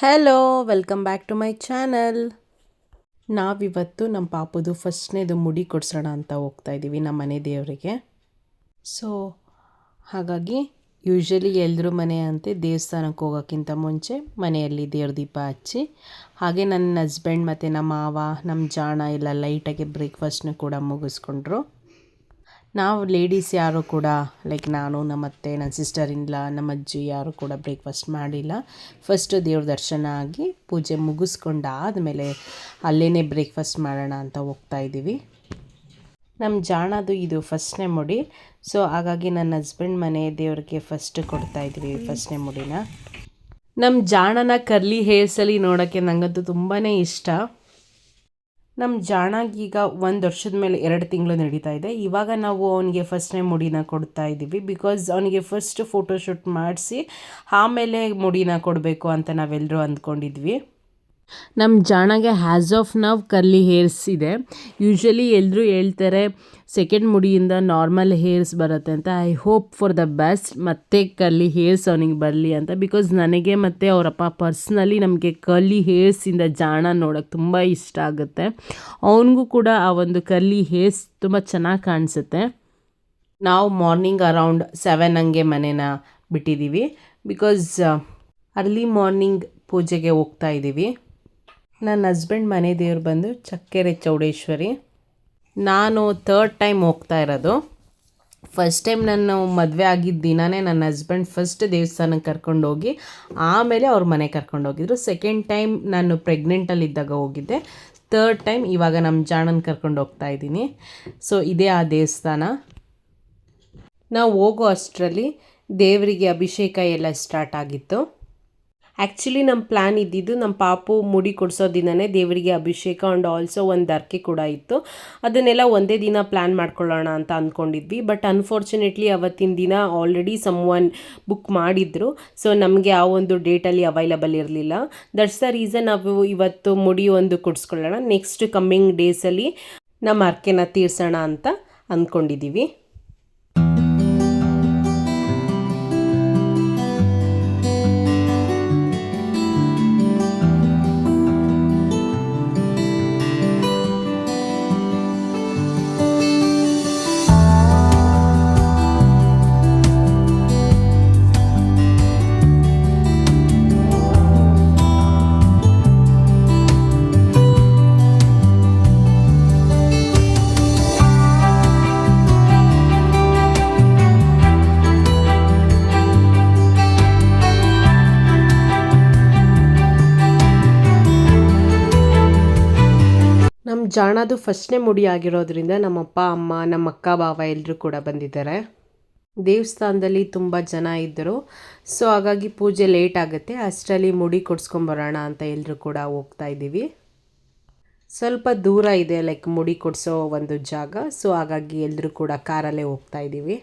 Hello welcome back to my channel ನಾವಿವತ್ತು ನಮ್ಮ ಪಾಪದು ಫಸ್ಟ್ನೇದು ಮುಡಿ ಕೊಡ್ಸೋಣ ಅಂತ ಹೋಗ್ತಾ ಇದ್ದೀವಿ ನಮ್ಮ ಮನೆ ದೇವರಿಗೆ. ಸೊ ಹಾಗಾಗಿ ಯೂಶ್ವಲಿ ಎಲ್ಲರೂ ಮನೆ ಅಂತೆ ದೇವಸ್ಥಾನಕ್ಕೆ ಹೋಗೋಕ್ಕಿಂತ ಮುಂಚೆ ಮನೆಯಲ್ಲಿ ದೇವ್ರ ದೀಪ ಹಚ್ಚಿ, ಹಾಗೆ ನನ್ನ ಹಸ್ಬೆಂಡ್ ಮತ್ತು ನಮ್ಮ ಮಾವ, ನಮ್ಮ ಜಾಣ ಎಲ್ಲ ಲೈಟಾಗಿ ಬ್ರೇಕ್ಫಾಸ್ಟ್ನ ಕೂಡ ಮುಗಿಸ್ಕೊಂಡ್ರು. ನಾವು ಲೇಡೀಸ್ ಯಾರು ಕೂಡ ಲೈಕ್ ನಾನು, ನಮ್ಮ ಅತ್ತೆ, ನನ್ನ ಸಿಸ್ಟರ್ ಇಲ್ಲ ನಮ್ಮ ಅಜ್ಜಿ ಯಾರು ಕೂಡ ಬ್ರೇಕ್ಫಾಸ್ಟ್ ಮಾಡಿಲ್ಲ. ಫಸ್ಟ್ ದೇವ್ರ ದರ್ಶನ ಆಗಿ ಪೂಜೆ ಮುಗಿಸ್ಕೊಂಡು ಆದಮೇಲೆ ಅಲ್ಲೇ ಬ್ರೇಕ್ಫಾಸ್ಟ್ ಮಾಡೋಣ ಅಂತ ಹೋಗ್ತಾ ಇದ್ದೀವಿ. ನಮ್ಮ ಜಾಣದು ಇದು ಫಸ್ಟ್ನೇ ಮುಡಿ. ಸೊ ಹಾಗಾಗಿ ನನ್ನ ಹಸ್ಬೆಂಡ್ ಮನೆ ದೇವ್ರಿಗೆ ಫಸ್ಟ್ ಕೊಡ್ತಾ ಇದ್ವಿ ಫಸ್ಟ್ನೇ ಮುಡಿನ. ನಮ್ಮ ಜಾಣನ ಕರ್ಲಿ ಹೇರ್ಸಲ್ಲಿ ನೋಡೋಕ್ಕೆ ನನಗಂತೂ ತುಂಬಾ ಇಷ್ಟ. ನಮ್ಮ ಜಾಣಾಗೀಗ ಒಂದು ವರ್ಷದ ಮೇಲೆ ಎರಡು ತಿಂಗಳು ನಡೀತಾ ಇದೆ. ಇವಾಗ ನಾವು ಅವನಿಗೆ ಟೈಮ್ ಮುಡಿನ ಕೊಡ್ತಾ ಇದ್ದೀವಿ ಬಿಕಾಸ್ ಅವನಿಗೆ ಫಸ್ಟ್ ಫೋಟೋಶೂಟ್ ಮಾಡಿಸಿ ಆಮೇಲೆ ಮುಡಿನ ಕೊಡಬೇಕು ಅಂತ ನಾವೆಲ್ಲರೂ ಅಂದ್ಕೊಂಡಿದ್ವಿ. ನಮ್ಮ ಜಾಣಗೆ has of now curly hairs ಇದೆ. ಯೂಶ್ವಲಿ ಎಲ್ಲರೂ ಹೇಳ್ತಾರೆ, ಸೆಕೆಂಡ್ ಮುಡಿಯಿಂದ ನಾರ್ಮಲ್ ಹೇರ್ಸ್ ಬರುತ್ತೆ ಅಂತ. I hope for the best, ಮತ್ತೆ ಕರ್ಲಿ ಹೇರ್ಸ್ ಅವನಿಗೆ ಬರಲಿ ಅಂತ. ಬಿಕಾಸ್ ನನಗೆ ಮತ್ತು ಅವರಪ್ಪ ಪರ್ಸ್ನಲಿ ನಮಗೆ ಕರ್ಲಿ ಹೇರ್ಸಿಂದ ಜಾಣ ನೋಡೋಕ್ಕೆ ತುಂಬ ಇಷ್ಟ ಆಗುತ್ತೆ. ಅವನಿಗೂ ಕೂಡ ಆ ಒಂದು ಕರ್ಲಿ ಹೇರ್ಸ್ ತುಂಬ ಚೆನ್ನಾಗಿ ಕಾಣಿಸುತ್ತೆ. ನಾವು ಮಾರ್ನಿಂಗ್ ಅರೌಂಡ್ ಸೆವೆನ್ ಹಂಗೆ ಮನೇನ ಬಿಟ್ಟಿದ್ದೀವಿ ಬಿಕಾಸ್ ಅರ್ಲಿ ಮಾರ್ನಿಂಗ್ ಪೂಜೆಗೆ ಹೋಗ್ತಾ ಇದ್ದೀವಿ ನನ್ನ ಹಸ್ಬೆಂಡ್ ಮನೆ ದೇವ್ರು ಬಂದು ಚಕ್ಕೆರೆ ಚೌಡೇಶ್ವರಿ. ನಾನು ಥರ್ಡ್ ಟೈಮ್ ಹೋಗ್ತಾ ಇರೋದು. ಫಸ್ಟ್ ಟೈಮ್ ನಾನು ಮದುವೆ ಆಗಿದ್ದ ದಿನವೇ ನನ್ನ ಹಸ್ಬೆಂಡ್ ಫಸ್ಟ್ ದೇವಸ್ಥಾನಕ್ಕೆ ಕರ್ಕೊಂಡು ಹೋಗಿ, ಆಮೇಲೆ ಅವ್ರ ಮನೆ ಕರ್ಕೊಂಡು ಹೋಗಿದ್ರು. ಸೆಕೆಂಡ್ ಟೈಮ್ ನಾನು ಪ್ರೆಗ್ನೆಂಟಲ್ಲಿದ್ದಾಗ ಹೋಗಿದ್ದೆ. ತರ್ಡ್ ಟೈಮ್ ಇವಾಗ ನಮ್ಮ ಜಾಣನ ಕರ್ಕೊಂಡು ಹೋಗ್ತಾ ಇದ್ದೀನಿ. ಸೊ ಇದೇ ಆ ದೇವಸ್ಥಾನ. ನಾವು ಹೋಗೋ ಅಷ್ಟರಲ್ಲಿ ದೇವರಿಗೆ ಅಭಿಷೇಕ ಎಲ್ಲ ಸ್ಟಾರ್ಟ್ ಆಗಿತ್ತು. ಆ್ಯಕ್ಚುಲಿ ನಮ್ಮ ಪ್ಲ್ಯಾನ್ ಇದ್ದಿದ್ದು ನಮ್ಮ ಪಾಪು ಮುಡಿ ಕೊಡಿಸೋ ದಿನವೇ ದೇವರಿಗೆ ಅಭಿಷೇಕ ಆ್ಯಂಡ್ ಆಲ್ಸೋ ಒಂದು ಅರ್ಕೆ ಕೂಡ ಇತ್ತು. ಅದನ್ನೆಲ್ಲ ಒಂದೇ ದಿನ ಪ್ಲ್ಯಾನ್ ಮಾಡ್ಕೊಳ್ಳೋಣ ಅಂತ ಅಂದ್ಕೊಂಡಿದ್ವಿ ಬಟ್ ಅನ್ಫಾರ್ಚುನೇಟ್ಲಿ ಅವತ್ತಿನ ದಿನ ಆಲ್ರೆಡಿ ಸಮ್ ಒನ್ ಬುಕ್ ಮಾಡಿದ್ರು. ಸೊ ನಮಗೆ ಆ ಒಂದು ಡೇಟಲ್ಲಿ ಅವೈಲಬಲ್ ಇರಲಿಲ್ಲ. ದಟ್ಸ್ ದ ರೀಸನ್ ನಾವು ಇವತ್ತು ಮುಡಿ ಒಂದು ಕೊಡಿಸ್ಕೊಳ್ಳೋಣ. ನೆಕ್ಸ್ಟ್ ಕಮ್ಮಿಂಗ್ ಡೇಸಲ್ಲಿ ನಮ್ಮ ಅರ್ಕೆನ ತೀರ್ಸೋಣ ಅಂತ ಅಂದ್ಕೊಂಡಿದ್ದೀವಿ ಜಾಣದು ಫಸ್ಟ್ನೇ ಮುಡಿ ಆಗಿರೋದ್ರಿಂದ ನಮ್ಮ ಅಪ್ಪ ಅಮ್ಮ ನಮ್ಮ ಅಕ್ಕ ಭಾವ ಎಲ್ಲರೂ ಕೂಡ ಬಂದಿದ್ದಾರೆ. ದೇವಸ್ಥಾನದಲ್ಲಿ ತುಂಬ ಜನ ಇದ್ದರು. ಸೊ ಹಾಗಾಗಿ ಪೂಜೆ ಲೇಟ್ ಆಗುತ್ತೆ. ಅಷ್ಟರಲ್ಲಿ ಮುಡಿ ಕೊಡ್ಸ್ಕೊಂಬರೋಣ ಅಂತ ಎಲ್ಲರೂ ಕೂಡ ಹೋಗ್ತಾ ಇದ್ದೀವಿ. ಸ್ವಲ್ಪ ದೂರ ಇದೆ ಲೈಕ್ ಮುಡಿ ಕೊಡಿಸೋ ಒಂದು ಜಾಗ. ಸೊ ಹಾಗಾಗಿ ಎಲ್ಲರೂ ಕೂಡ ಕಾರಲ್ಲೇ ಹೋಗ್ತಾ ಇದ್ದೀವಿ.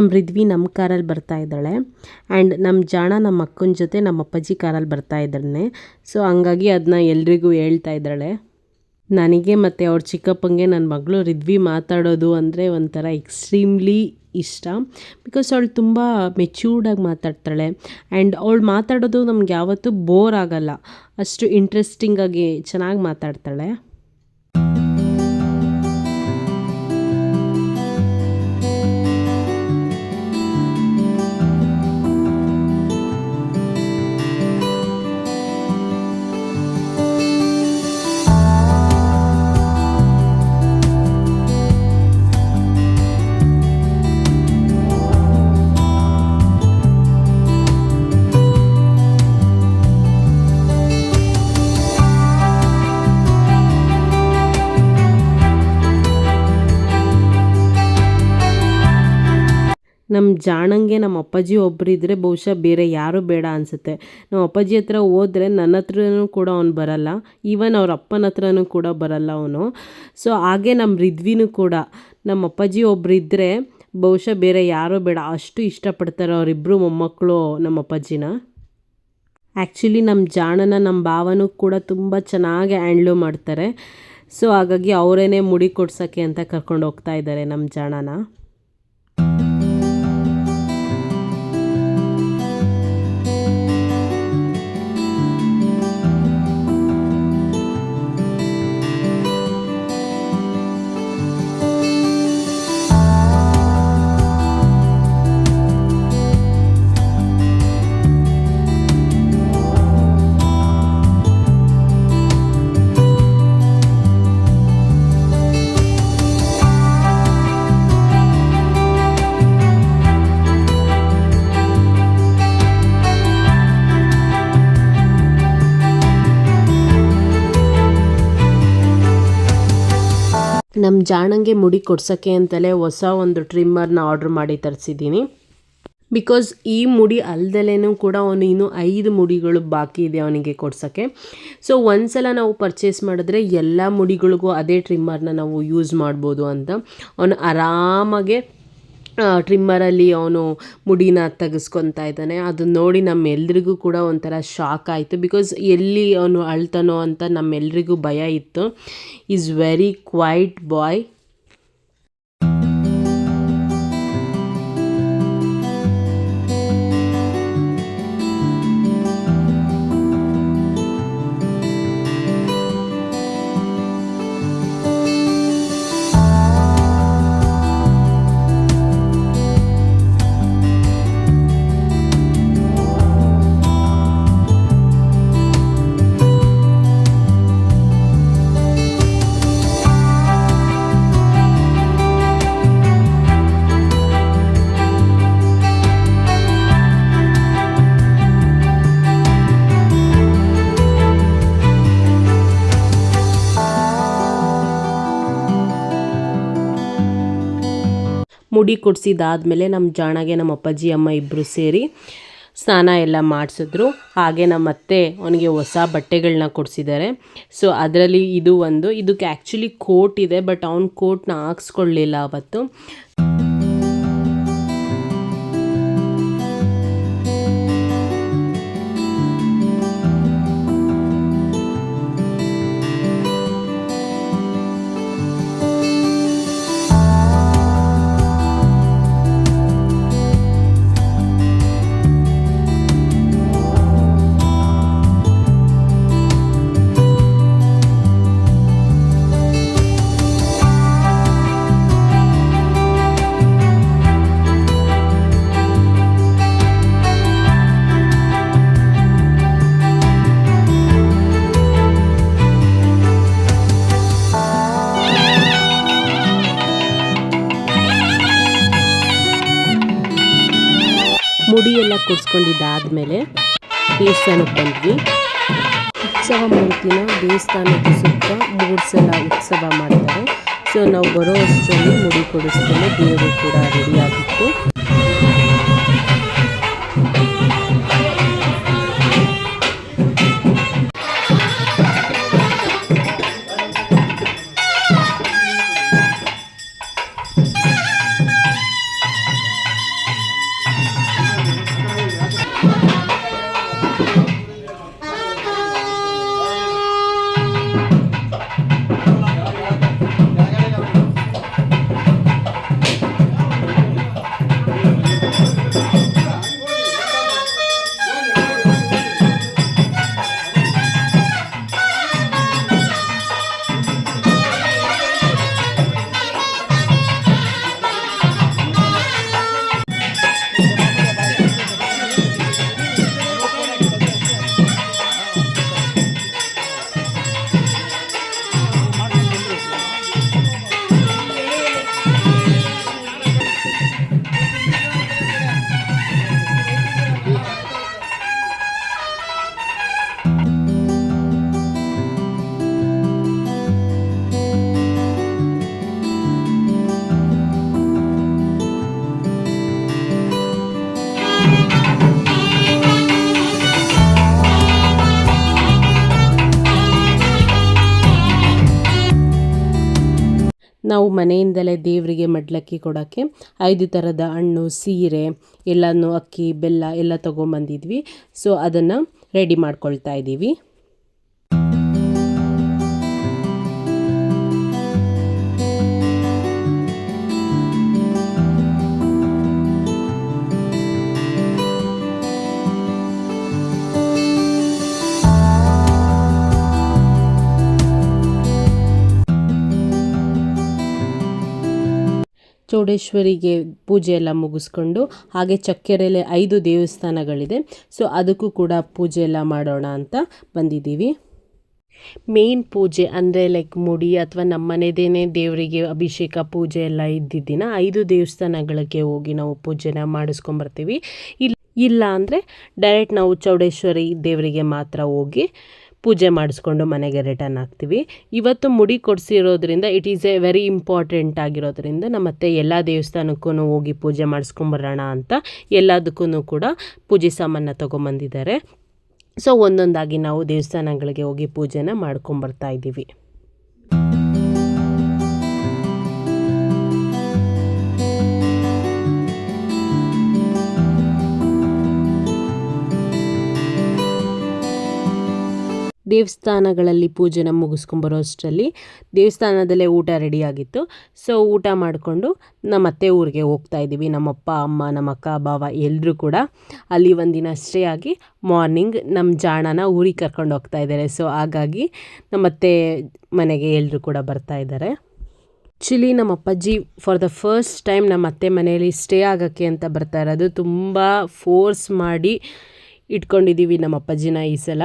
ನಮ್ಮ ರಿದ್ವಿ ನಮ್ಮ ಕಾರಲ್ಲಿ ಬರ್ತಾ ಇದ್ದಾಳೆ. ಆ್ಯಂಡ್ ನಮ್ಮ ಜಾಣ ನಮ್ಮ ಅಕ್ಕನ ಜೊತೆ ನಮ್ಮ ಅಪ್ಪಾಜಿ ಕಾರಲ್ಲಿ ಬರ್ತಾ ಇದ್ದಾನೆ ಸೊ, ಹಂಗಾಗಿ ಅದನ್ನ ಎಲ್ರಿಗೂ ಹೇಳ್ತಾ ಇದ್ದಾಳೆ. ನನಗೆ ಮತ್ತು ಅವ್ರ ಚಿಕ್ಕಪ್ಪಂಗೆ ನನ್ನ ಮಗಳು ರಿದ್ವಿ ಮಾತಾಡೋದು ಅಂದರೆ ಒಂಥರ ಎಕ್ಸ್ಟ್ರೀಮ್ಲಿ ಇಷ್ಟ. ಬಿಕಾಸ್ ಅವಳು ತುಂಬ ಮೆಚ್ಯೂರ್ಡಾಗಿ ಮಾತಾಡ್ತಾಳೆ. ಆ್ಯಂಡ್ ಅವಳು ಮಾತಾಡೋದು ನಮ್ಗೆ ಯಾವತ್ತೂ ಬೋರ್ ಆಗಲ್ಲ. ಅಷ್ಟು ಇಂಟ್ರೆಸ್ಟಿಂಗಾಗಿ ಚೆನ್ನಾಗಿ ಮಾತಾಡ್ತಾಳೆ. ನಮ್ಮ ಜಾಣಂಗೆ ನಮ್ಮ ಅಪ್ಪಾಜಿ ಒಬ್ಬರು ಇದ್ದರೆ ಬಹುಶಃ ಬೇರೆ ಯಾರೂ ಬೇಡ ಅನಿಸುತ್ತೆ. ನಮ್ಮ ಅಪ್ಪಾಜಿ ಹತ್ರ ಹೋದರೆ ನನ್ನ ಹತ್ರನೂ ಕೂಡ ಅವ್ನು ಬರಲ್ಲ. ಈವನ್ ಅವ್ರ ಅಪ್ಪನ ಹತ್ರನೂ ಕೂಡ ಬರಲ್ಲ ಅವನು. ಸೊ ಹಾಗೆ ನಮ್ಮ ರಿದ್ವಿನೂ ಕೂಡ. ನಮ್ಮ ಅಪ್ಪಾಜಿ ಒಬ್ಬರು ಇದ್ದರೆ ಬಹುಶಃ ಬೇರೆ ಯಾರೂ ಬೇಡ. ಅಷ್ಟು ಇಷ್ಟಪಡ್ತಾರೆ ಅವರಿಬ್ಬರು ಮೊಮ್ಮಕ್ಕಳು ನಮ್ಮ ಅಪ್ಪಾಜಿನ. ಆ್ಯಕ್ಚುಲಿ ನಮ್ಮ ಜಾಣನ ನಮ್ಮ ಭಾವನೂ ಕೂಡ ತುಂಬ ಚೆನ್ನಾಗಿ ಹ್ಯಾಂಡ್ಲು ಮಾಡ್ತಾರೆ. ಸೊ ಹಾಗಾಗಿ ಅವರೇನೆ ಮುಡಿ ಕೊಡ್ಸೋಕ್ಕೆ ಅಂತ ಕರ್ಕೊಂಡು ಹೋಗ್ತಾ ಇದ್ದಾರೆ ನಮ್ಮ ಜಾಣನ. ನಮ್ಮ ಜಾಣಂಗೆ ಮುಡಿ ಕೊಡ್ಸೋಕ್ಕೆ ಅಂತಲೇ ಹೊಸ ಒಂದು ಟ್ರಿಮ್ಮರ್ನ ಆರ್ಡ್ರ್ ಮಾಡಿ ತರಿಸಿದ್ದೀನಿ ಬಿಕಾಸ್ ಈ ಮುಡಿ ಅಲ್ದಲೇನೂ ಕೂಡ ಅವನು ಇನ್ನೂ ಐದು ಮುಡಿಗಳು ಬಾಕಿ ಇದೆ ಅವನಿಗೆ ಕೊಡ್ಸೋಕ್ಕೆ. ಸೊ ಒಂದ್ಸಲ ನಾವು ಪರ್ಚೇಸ್ ಮಾಡಿದ್ರೆ ಎಲ್ಲ ಮುಡಿಗಳಿಗೂ ಅದೇ ಟ್ರಿಮ್ಮರ್ನ ನಾವು ಯೂಸ್ ಮಾಡ್ಬೋದು ಅಂತ. ಅವನು ಆರಾಮಾಗೆ ಟ್ರಿಮ್ಮರಲ್ಲಿ ಅವನು ಮುಡಿನ ತೆಗೆಸ್ಕೊತಾ ಇದ್ದಾನೆ. ಅದನ್ನ ನೋಡಿ ನಮ್ಮೆಲ್ರಿಗೂ ಕೂಡ ಒಂಥರ ಶಾಕ್ ಆಯಿತು. ಬಿಕಾಸ್ ಎಲ್ಲಿ ಅವನು ಅಳ್ತಾನೋ ಅಂತ ನಮ್ಮೆಲ್ರಿಗೂ ಭಯ ಇತ್ತು. ಈಸ್ ವೆರಿ ಕ್ವೈಟ್ ಬಾಯ್ ಮುಡಿ ಕೊಡಿಸಿದಾದ್ಮೇಲೆ ನಮ್ಮ ಜಾಣಗೆ ನಮ್ಮ ಅಪ್ಪಾಜಿ, ಅಮ್ಮ ಇಬ್ಬರು ಸೇರಿ ಸ್ನಾನ ಎಲ್ಲ ಮಾಡಿಸಿದ್ರು. ಹಾಗೆ ನಮ್ಮ ಅತ್ತೆ ಅವನಿಗೆ ಹೊಸ ಬಟ್ಟೆಗಳನ್ನ ಕೊಡಿಸಿದ್ದಾರೆ ಸೊ ಅದರಲ್ಲಿ ಇದು ಒಂದು, ಇದಕ್ಕೆ ಆ್ಯಕ್ಚುಲಿ ಕೋಟ್ ಇದೆ ಬಟ್ ಅವ್ನು ಕೋಟ್ನ ಹಾಕ್ಸ್ಕೊಳ್ಳಿಲ್ಲ ಅವತ್ತು. ಮುಡಿ ಎಲ್ಲ ಕೊಡಿಸ್ಕೊಂಡಿದ್ದಾದಮೇಲೆ ದೇವಸ್ಥಾನಕ್ಕೆ ಬಂದ್ವಿ. ಉತ್ಸವ ಮೂರ್ತಿನ ದೇವಸ್ಥಾನದ ಸುತ್ತ ಮೂರು ಸಲ ಉತ್ಸವ ಮಾಡ್ತಾರೆ. ಸೊ ನಾವು ಬರೋ ಅಷ್ಟರಲ್ಲಿ ಮುಡಿ ಕೊಡಿಸ್ಕೊಂಡು ದೇವರು ಕೂಡ ರೆಡಿಯಾಗಿತ್ತು ನಾವು ಮನೆಯಿಂದಲೇ ದೇವರಿಗೆ ಮಡ್ಲಕ್ಕಿ ಕೊಡೋಕ್ಕೆ ಐದು ಥರದ ಹಣ್ಣು, ಸೀರೆ, ಎಲ್ಲನೂ ಅಕ್ಕಿ, ಬೆಲ್ಲ ಎಲ್ಲ ತೊಗೊಂಬಂದಿದ್ವಿ. ಸೊ ಅದನ್ನು ರೆಡಿ ಮಾಡ್ಕೊಳ್ತಾ ಇದ್ದೀವಿ. ಚೌಡೇಶ್ವರಿಗೆ ಪೂಜೆ ಎಲ್ಲ ಮುಗಿಸ್ಕೊಂಡು ಹಾಗೆ ಚಕ್ಕೆರೆಯಲ್ಲಿ ಐದು ದೇವಸ್ಥಾನಗಳಿದೆ. ಸೊ ಅದಕ್ಕೂ ಕೂಡ ಪೂಜೆ ಎಲ್ಲ ಮಾಡೋಣ ಅಂತ ಬಂದಿದ್ದೀವಿ. ಮೇನ್ ಪೂಜೆ ಅಂದರೆ ಲೈಕ್ ಮುಡಿ ಅಥವಾ ನಮ್ಮ ಮನೆದೇನೆ ದೇವರಿಗೆ ಅಭಿಷೇಕ ಪೂಜೆ ಎಲ್ಲ ಇದ್ದಿದ್ದಿನ ಐದು ದೇವಸ್ಥಾನಗಳಿಗೆ ಹೋಗಿ ನಾವು ಪೂಜೆನ ಮಾಡಿಸ್ಕೊಂಬರ್ತೀವಿ. ಇಲ್ಲ ಇಲ್ಲ ಅಂದರೆ ಡೈರೆಕ್ಟ್ ನಾವು ಚೌಡೇಶ್ವರಿ ದೇವರಿಗೆ ಮಾತ್ರ ಹೋಗಿ ಪೂಜೆ ಮಾಡಿಸ್ಕೊಂಡು ಮನೆಗೆ ರಿಟರ್ನ್ ಆಗ್ತೀವಿ. ಇವತ್ತು ಮುಡಿ ಕೊಡಿಸಿರೋದ್ರಿಂದ it is a very important ಆಗಿರೋದ್ರಿಂದ ನಮ್ಮ ಮತ್ತೆ ಎಲ್ಲ ದೇವಸ್ಥಾನಕ್ಕೂ ಹೋಗಿ ಪೂಜೆ ಮಾಡಿಸ್ಕೊಂಬರೋಣ ಅಂತ ಎಲ್ಲದಕ್ಕೂ ಕೂಡ ಪೂಜೆ ಸಾಮಾನ ತೊಗೊಂಬಂದಿದ್ದಾರೆ. ಸೊ ಒಂದೊಂದಾಗಿ ನಾವು ದೇವಸ್ಥಾನಗಳಿಗೆ ಹೋಗಿ ಪೂಜೆನ ಮಾಡ್ಕೊಂಬರ್ತಾ ಇದ್ದೀವಿ. ದೇವಸ್ಥಾನಗಳಲ್ಲಿ ಪೂಜೆನ ಮುಗಿಸ್ಕೊಂಬರೋ ಅಷ್ಟರಲ್ಲಿ ದೇವಸ್ಥಾನದಲ್ಲೇ ಊಟ ರೆಡಿಯಾಗಿತ್ತು. ಸೊ ಊಟ ಮಾಡಿಕೊಂಡು ನಮ್ಮ ಅತ್ತೆ ಊರಿಗೆ ಹೋಗ್ತಾ ಇದ್ದೀವಿ. ನಮ್ಮಪ್ಪ, ಅಮ್ಮ ನಮ್ಮ ಅಕ್ಕ ಬಾವ ಎಲ್ಲರೂ ಕೂಡ ಅಲ್ಲಿ ಒಂದಿನ ಸ್ಟೇ ಆಗಿ ಮಾರ್ನಿಂಗ್ ನಮ್ಮ ಜಾಣನ ಊರಿಗೆ ಕರ್ಕೊಂಡು ಹೋಗ್ತಾ ಇದ್ದಾರೆ. ಸೊ ಹಾಗಾಗಿ ನಮ್ಮ ಅತ್ತೆ ಮನೆಗೆ ಎಲ್ಲರೂ ಕೂಡ ಬರ್ತಾ ಇದ್ದಾರೆ. ಆ್ಯಕ್ಚುಲಿ ನಮ್ಮ ಅಪ್ಪಾಜಿ ಫಾರ್ ದ ಫಸ್ಟ್ ಟೈಮ್ ನಮ್ಮ ಅತ್ತೆ ಮನೆಯಲ್ಲಿ ಸ್ಟೇ ಆಗೋಕ್ಕೆ ಅಂತ ಬರ್ತಾ ಇರೋದು ತುಂಬ ಫೋರ್ಸ್ ಮಾಡಿ ಇಟ್ಕೊಂಡಿದ್ದೀವಿ ನಮ್ಮ ಅಪ್ಪಾಜಿನ ಈ ಸಲ.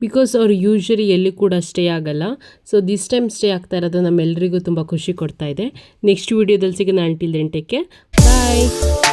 ಬಿಕಾಸ್ ಅವ್ರು ಯೂಶ್ವಲಿ ಎಲ್ಲಿ ಕೂಡ ಸ್ಟೇ ಆಗಲ್ಲ. ಸೊ ದಿಸ್ ಟೈಮ್ ಸ್ಟೇ ಆಗ್ತಾ ಇರೋದು ನಮ್ಮೆಲ್ಲರಿಗೂ ತುಂಬ ಖುಷಿ ಕೊಡ್ತಾ ಇದೆ. ನೆಕ್ಸ್ಟ್ ವೀಡಿಯೋದಲ್ಲಿ ಸಿಗೋಣ. Until then bye